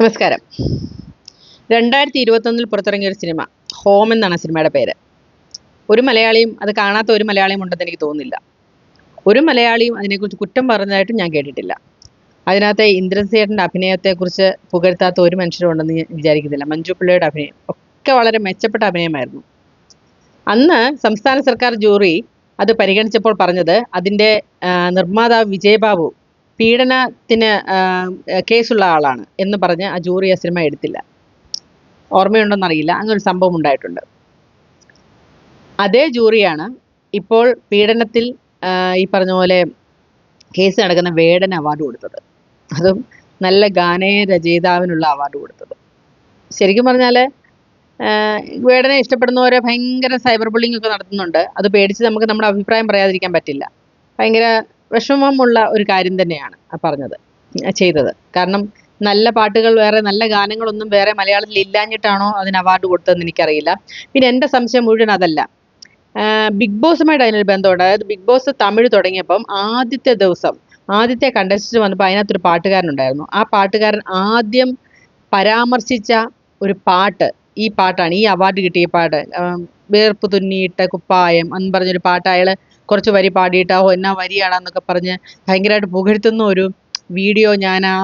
നമസ്കാരം. രണ്ടായിരത്തി ഇരുപത്തൊന്നിൽ പുറത്തിറങ്ങിയ ഒരു സിനിമ ഹോം എന്നാണ് സിനിമയുടെ പേര്. ഒരു മലയാളിയും അത് കാണാത്ത ഒരു മലയാളിയും ഉണ്ടെന്ന് എനിക്ക് തോന്നുന്നില്ല. ഒരു മലയാളിയും അതിനെക്കുറിച്ച് കുറ്റം പറഞ്ഞതായിട്ടും ഞാൻ കേട്ടിട്ടില്ല. അതിനകത്തെ ഇന്ദ്രൻസേട്ടന്റെ അഭിനയത്തെക്കുറിച്ച് പുകഴ്ത്താത്ത ഒരു മനുഷ്യരും ഉണ്ടെന്ന് ഞാൻ വിചാരിക്കുന്നില്ല. മഞ്ജു പിള്ളയുടെ അഭിനയം ഒക്കെ വളരെ മെച്ചപ്പെട്ട അഭിനയമായിരുന്നു. അന്ന് സംസ്ഥാന സർക്കാർ ജൂറി അത് പരിഗണിച്ചപ്പോൾ പറഞ്ഞത് അതിന്റെ നിർമ്മാതാവ് വിജയബാബു പീഡനത്തിന് കേസുള്ള ആളാണ് എന്ന് പറഞ്ഞ് ആ ജൂറി ആ സിനിമ എടുത്തില്ല. ഓർമ്മയുണ്ടോന്നറിയില്ല. അങ്ങനെ ഒരു സംഭവം ഉണ്ടായിട്ടുണ്ട്. അതേ ജൂറിയാണ് ഇപ്പോൾ പീഡനത്തിൽ ഈ പറഞ്ഞ പോലെ കേസ് നടക്കുന്ന വേടൻ അവാർഡ് കൊടുത്തത്. അതും നല്ല ഗാനേയ രചയിതാവിനുള്ള അവാർഡ് കൊടുത്തത്. ശരിക്കും പറഞ്ഞാൽ വേടനെ ഇഷ്ടപ്പെടുന്നവരെ ഭയങ്കര സൈബർ ബുള്ളിംഗ് ഒക്കെ നടത്തുന്നുണ്ട്. അത് പേടിച്ച് നമുക്ക് നമ്മുടെ അഭിപ്രായം പറയാതിരിക്കാൻ പറ്റില്ല. ഭയങ്കര വിഷമമുള്ള ഒരു കാര്യം തന്നെയാണ് പറഞ്ഞത് ചെയ്തത്. കാരണം നല്ല പാട്ടുകൾ വേറെ നല്ല ഗാനങ്ങളൊന്നും വേറെ മലയാളത്തിൽ ഇല്ലാഞ്ഞിട്ടാണോ അതിന് അവാർഡ് കൊടുത്തതെന്ന് എനിക്കറിയില്ല. പിന്നെ എന്റെ സംശയം മുഴുവൻ അതല്ല. ബിഗ് ബോസുമായിട്ട് അതിനൊരു ബന്ധമുണ്ട്. അതായത് ബിഗ് ബോസ് തമിഴ് തുടങ്ങിയപ്പം ആദ്യത്തെ ദിവസം ആദ്യത്തെ കണ്ടസ്റ്റന്റ് വന്നപ്പോൾ അതിനകത്തൊരു പാട്ടുകാരനുണ്ടായിരുന്നു. ആ പാട്ടുകാരൻ ആദ്യം പരാമർശിച്ച ഒരു പാട്ട് ഈ പാട്ടാണ് ഈ അവാർഡ് കിട്ടിയ പാട്ട്. വേർപ്പ് തുന്നിയിട്ട കുപ്പായം എന്ന് പറഞ്ഞൊരു പാട്ട് അയാൾ കുറച്ച് വരി പാടിയിട്ട് ആ എന്നാ വരിയാണെന്നൊക്കെ പറഞ്ഞ് ഭയങ്കരമായിട്ട് പുകഴ്ത്തുന്ന ഒരു വീഡിയോ ഞാൻ ആ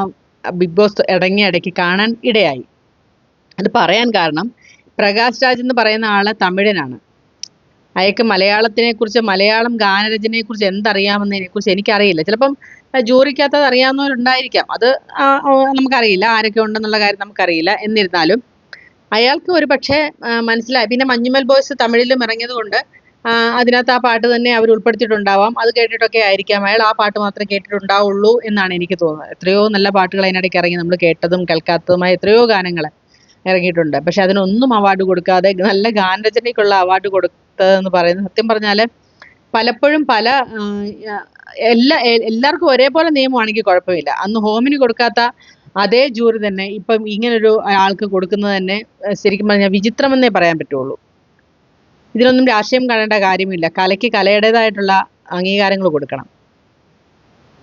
ബിഗ് ബോസ് ഇടങ്ങിയ ഇടയ്ക്ക് കാണാൻ ഇടയായി. അത് പറയാൻ കാരണം പ്രകാശ് രാജ് എന്ന് പറയുന്ന ആൾ തമിഴനാണ്. അയാൾക്ക് മലയാളത്തിനെ കുറിച്ച് മലയാളം ഗാനരചനയെ കുറിച്ച് എന്തറിയാമെന്നതിനെ കുറിച്ച് എനിക്കറിയില്ല. ചിലപ്പം അത് അറിയാവുന്നവരുണ്ടായിരിക്കാം. അത് നമുക്കറിയില്ല. ആരൊക്കെ ഉണ്ടെന്നുള്ള കാര്യം നമുക്കറിയില്ല. എന്നിരുന്നാലും അയാൾക്ക് ഒരു പക്ഷേ മനസ്സിലായി. പിന്നെ മഞ്ഞുമൽ ബോയ്സ് തമിഴിലും ഇറങ്ങിയത് കൊണ്ട് അതിനകത്ത് ആ പാട്ട് തന്നെ അവർ ഉൾപ്പെടുത്തിയിട്ടുണ്ടാവാം. അത് കേട്ടിട്ടൊക്കെ ആയിരിക്കാം അയാൾ. ആ പാട്ട് മാത്രമേ കേട്ടിട്ടുണ്ടാവുള്ളൂ എന്നാണ് എനിക്ക് തോന്നുന്നത്. എത്രയോ നല്ല പാട്ടുകൾ അതിനിടയ്ക്ക് ഇറങ്ങി നമ്മൾ കേട്ടതും കേൾക്കാത്തതുമായ എത്രയോ ഗാനങ്ങൾ ഇറങ്ങിയിട്ടുണ്ട്. പക്ഷെ അതിനൊന്നും അവാർഡ് കൊടുക്കാതെ നല്ല ഗാനരചനയ്ക്കുള്ള അവാർഡ് കൊടുത്തതെന്ന് പറയുന്നത് സത്യം പറഞ്ഞാൽ പലപ്പോഴും പല എല്ലാ എല്ലാവർക്കും ഒരേപോലെ നിയമമാണെങ്കിൽ കുഴപ്പമില്ല. അന്ന് ഹോമിന് കൊടുക്കാത്ത അതേ ജൂറി തന്നെ ഇപ്പം ഇങ്ങനൊരു ആൾക്ക് കൊടുക്കുന്നത് തന്നെ ശരിക്കും പറഞ്ഞാൽ വിചിത്രമെന്നേ പറയാൻ പറ്റുള്ളൂ. ഇതിനൊന്നും രാഷ്ട്രീയം കാണേണ്ട കാര്യമില്ല. കലയ്ക്ക് കലയുടേതായിട്ടുള്ള അംഗീകാരങ്ങൾ കൊടുക്കണം.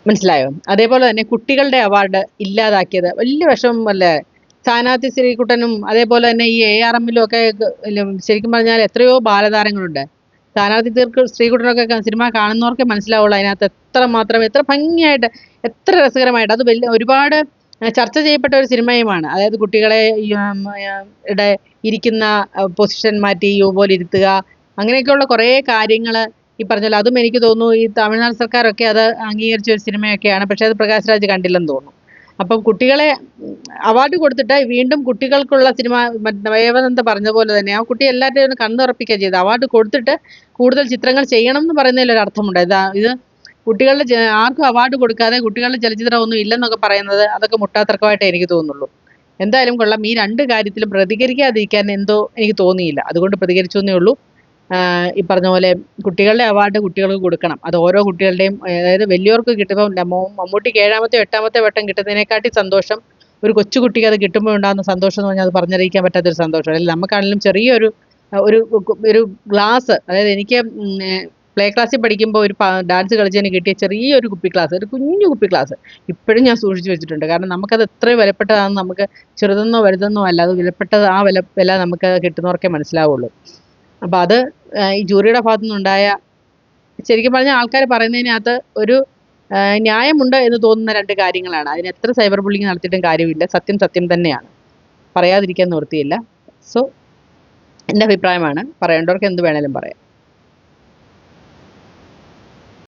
മനസ്സിലായോ? അതേപോലെ തന്നെ കുട്ടികളുടെ അവാർഡ് ഇല്ലാതാക്കിയത് വലിയ വിഷമം അല്ലേ? സ്ഥാനാർത്ഥി ശ്രീകുട്ടനും അതേപോലെ തന്നെ ഈ എ ആർ എമ്മിലും ഒക്കെ ശരിക്കും പറഞ്ഞാൽ എത്രയോ ബാലതാരങ്ങളുണ്ട്. സ്ഥാനാർത്ഥി തീർക്ക് ശ്രീകുട്ടനൊക്കെ സിനിമ കാണുന്നവർക്ക് മനസ്സിലാവുള്ളൂ അതിനകത്ത് എത്ര മാത്രം എത്ര ഭംഗിയായിട്ട് എത്ര രസകരമായിട്ട്. അത് വലിയ ഒരുപാട് ചർച്ച ചെയ്യപ്പെട്ട ഒരു സിനിമയുമാണ്. അതായത് കുട്ടികളെ ഇവിടെ ഇരിക്കുന്ന പൊസിഷൻ മാറ്റി യു പോലെ ഇരുത്തുക അങ്ങനെയൊക്കെയുള്ള കുറേ കാര്യങ്ങൾ ഈ പറഞ്ഞല്ലോ. അതും എനിക്ക് തോന്നുന്നു ഈ തമിഴ്നാട് സർക്കാരൊക്കെ അത് അംഗീകരിച്ച ഒരു സിനിമയൊക്കെയാണ്. പക്ഷേ അത് പ്രകാശ് രാജ് കണ്ടില്ലെന്ന് തോന്നുന്നു. അപ്പം കുട്ടികളെ അവാർഡ് കൊടുത്തിട്ട് വീണ്ടും കുട്ടികൾക്കുള്ള സിനിമ ദേവനന്ദ പറഞ്ഞ പോലെ തന്നെ ആ കുട്ടി എല്ലാവരുടെയും ഒന്ന് കണ്ണുറപ്പിക്കുക ചെയ്ത് അവാർഡ് കൊടുത്തിട്ട് കൂടുതൽ ചിത്രങ്ങൾ ചെയ്യണം എന്ന് പറയുന്നതിൽ ഒരു അർത്ഥമുണ്ട് ഇത് കുട്ടികളുടെ ആർക്കും അവാർഡ് കൊടുക്കാതെ കുട്ടികളുടെ ചലച്ചിത്രം ഒന്നും ഇല്ലെന്നൊക്കെ പറയുന്നത് അതൊക്കെ മുട്ടാത്തർക്കമായിട്ടേ എനിക്ക് തോന്നുന്നുള്ളൂ. എന്തായാലും കൊള്ളാം. ഈ രണ്ട് കാര്യത്തിലും പ്രതികരിക്കാതിരിക്കാൻ എന്തോ എനിക്ക് തോന്നിയില്ല. അതുകൊണ്ട് പ്രതികരിച്ചു എന്നേ ഉള്ളൂ ഈ പറഞ്ഞ പോലെ കുട്ടികളുടെ അവാർഡ് കുട്ടികൾക്ക് കൊടുക്കണം. അത് ഓരോ കുട്ടികളുടെയും അതായത് വലിയവർക്ക് കിട്ടുമ്പോൾ മമ്മൂട്ടിക്ക് ഏഴാമത്തെ എട്ടാമത്തെ വട്ടം കിട്ടുന്നതിനെക്കാട്ടി സന്തോഷം. ഒരു കൊച്ചുകുട്ടിക്ക് അത് കിട്ടുമ്പോൾ ഉണ്ടാകുന്ന സന്തോഷം എന്ന് പറഞ്ഞാൽ അത് പറഞ്ഞറിയിക്കാൻ പറ്റാത്തൊരു സന്തോഷം. അല്ലെങ്കിൽ നമുക്കാണെങ്കിലും ചെറിയൊരു ഒരു ഒരു ഗ്ലാസ് അതായത് എനിക്ക് പ്ലേ ക്ലാസ്സിൽ പഠിക്കുമ്പോൾ ഒരു ഡാൻസ് കളിച്ചതിന് കിട്ടിയ ചെറിയൊരു കുപ്പി ക്ലാസ് ഒരു കുഞ്ഞു കുപ്പി ക്ലാസ് ഇപ്പോഴും ഞാൻ സൂക്ഷിച്ചു വെച്ചിട്ടുണ്ട്. കാരണം നമുക്കത് എത്ര വിലപ്പെട്ടതാണെന്ന് നമുക്ക് ചെറുതെന്നോ വലുതെന്നോ അല്ല അത് വിലപ്പെട്ടത് ആ വില വില നമുക്ക് കിട്ടുന്നവർക്കേ മനസ്സിലാവുള്ളൂ. അപ്പോൾ അത് ഈ ജൂറിയുടെ ഭാഗത്തു നിന്നുണ്ടായ ശരിക്കും പറഞ്ഞാൽ ആൾക്കാർ പറയുന്നതിനകത്ത് ഒരു ന്യായമുണ്ട് എന്ന് തോന്നുന്ന രണ്ട് കാര്യങ്ങളാണ്. അതിന് എത്ര സൈബർ ബുള്ളിങ് നടത്തിയിട്ടും കാര്യമില്ല. സത്യം സത്യം തന്നെയാണ്. പറയാതിരിക്കാൻ നിർത്തിയില്ല സോ എന്റെ അഭിപ്രായമാണ്. പറയേണ്ടവർക്ക് എന്ത് വേണേലും പറയാം.